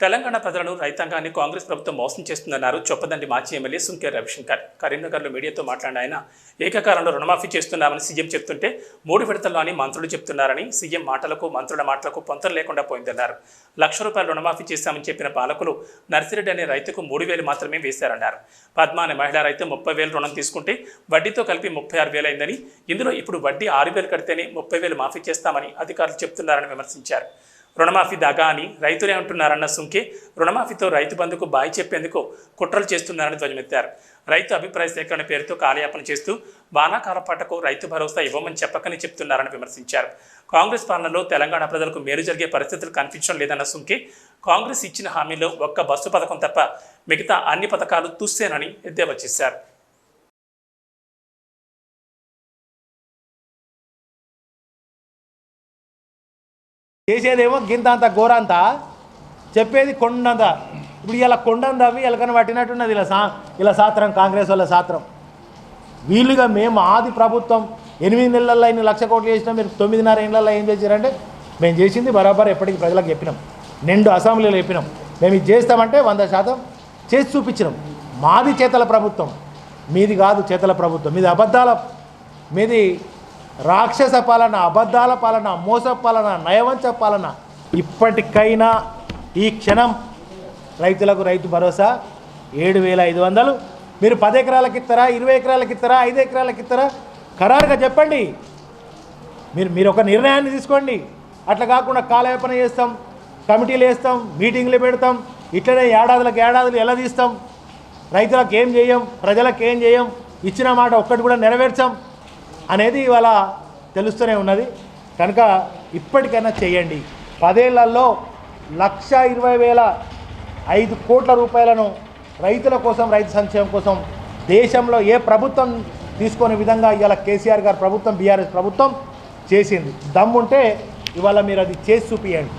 తెలంగాణ ప్రజలను రైతాంగాన్ని కాంగ్రెస్ ప్రభుత్వం మోసం చేస్తుందన్నారు చొప్పదండి మాజీ ఎమ్మెల్యే సుంకే రవిశంకర్. కరీంనగర్లో మీడియాతో మాట్లాడిన ఆయన ఏకకాలంలో రుణమాఫీ చేస్తున్నామని సీఎం చెప్తుంటే మూడు విడతల్లో అని మంత్రులు చెప్తున్నారని సీఎం మాటలకు మంత్రుల మాటలకు పొంతలు లేకుండా పోయిందన్నారు. లక్ష రూపాయలు రుణమాఫీ చేశామని చెప్పిన పాలకులు నర్సిరెడ్డి అనే రైతుకు మూడు వేలు మాత్రమే వేశారన్నారు. పద్మ అనే మహిళా రైతు ముప్పై వేలు రుణం తీసుకుంటే వడ్డీతో కలిపి ముప్పై ఆరు వేలు అయిందని ఇందులో ఇప్పుడు వడ్డీ ఆరు వేలు కడితేనే ముప్పై వేలు మాఫీ చేస్తామని అధికారులు చెప్తున్నారని విమర్శించారు. రుణమాఫీ దాగా అని రైతులే అంటున్నారన్న సుంకే రుణమాఫీతో రైతు బంధుకు బాయి చెప్పేందుకు కుట్రలు చేస్తున్నారని ధ్వజమెత్తారు. రైతు అభిప్రాయ సేకరణ పేరుతో కాలయాపన చేస్తూ వానాకాల పాటకు రైతు భరోసా ఇవ్వమని చెప్పకని చెప్తున్నారని విమర్శించారు. కాంగ్రెస్ పాలనలో తెలంగాణ ప్రజలకు మేలు జరిగే పరిస్థితులు కనిపించడం లేదన్న సుంకే కాంగ్రెస్ ఇచ్చిన హామీలో ఒక్క బస్సు పథకం తప్ప మిగతా అన్ని పథకాలు తుస్సేనని ఎద్దేవా చేశారు. చేసేదేమో గింత అంత ఘోరంత చెప్పేది కొండంత. ఇప్పుడు ఇలా కొండంత అవి ఎలకని పట్టినట్టున్నది ఇలా సా ఇలా సాత్రం కాంగ్రెస్ వాళ్ళ సాత్రం. వీలుగా మేము ఆది ప్రభుత్వం ఎనిమిది నెలల్లో ఇన్ని లక్ష కోట్లు చేసినా మీరు తొమ్మిదిన్నర ఏళ్ళల్లో ఏం చేశారంటే మేము చేసింది బరాబర్ ఎప్పటికీ ప్రజలకు చెప్పినాం. నిండు అసెంబ్లీలో చెప్పినాం. మేము ఇది చేస్తామంటే వంద శాతం చేసి చూపించినాం. మాది చేతల ప్రభుత్వం. మీది కాదు చేతల ప్రభుత్వం. మీది అబద్ధాల మీది రాక్షస పాలన అబద్ధాల పాలన మోస పాలన నయవంచ పాలన. ఇప్పటికైనా ఈ క్షణం రైతులకు రైతు భరోసా ఏడు వేల ఐదు వందలు మీరు పది ఎకరాలకు ఇస్తారా ఇరవై ఎకరాలకు ఇస్తారా ఐదు ఎకరాలకు ఇస్తారా ఖరారుగా చెప్పండి. మీరు మీరు ఒక నిర్ణయాన్ని తీసుకోండి. అట్లా కాకుండా కాలయాపన చేస్తాం కమిటీలు వేస్తాం మీటింగ్లు పెడతాం. ఇట్లనే ఏడాదులకు ఏడాదులు ఎలా తీస్తాం? రైతులకు ఏం చేయం? ప్రజలకు ఏం చేయం? ఇచ్చిన మాట ఒక్కటి కూడా నెరవేర్చాం. అనేది ఇవాళ తెలుస్తూనే ఉన్నది. కనుక ఇప్పటికైనా చేయండి. పదేళ్ళలో లక్ష ఇరవై వేల ఐదు కోట్ల రూపాయలను రైతుల కోసం రైతు సంక్షేమం కోసం దేశంలో ఏ ప్రభుత్వం తీసుకునే విధంగా ఇవాళ కేసీఆర్ గారు ప్రభుత్వం బీఆర్ఎస్ ప్రభుత్వం చేసింది. దమ్ముంటే ఇవాళ మీరు అది చేసి చూపియండి.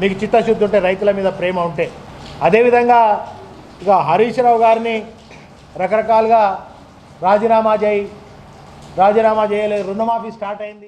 మీకు చిత్తశుద్ధి ఉంటే రైతుల మీద ప్రేమ ఉంటే. అదేవిధంగా ఇక హరీష్ రావు గారిని రకరకాలుగా రాజీనామా చేయి రాజీనామా చేయలేదు రుణమాఫీ స్టార్ట్ అయింది.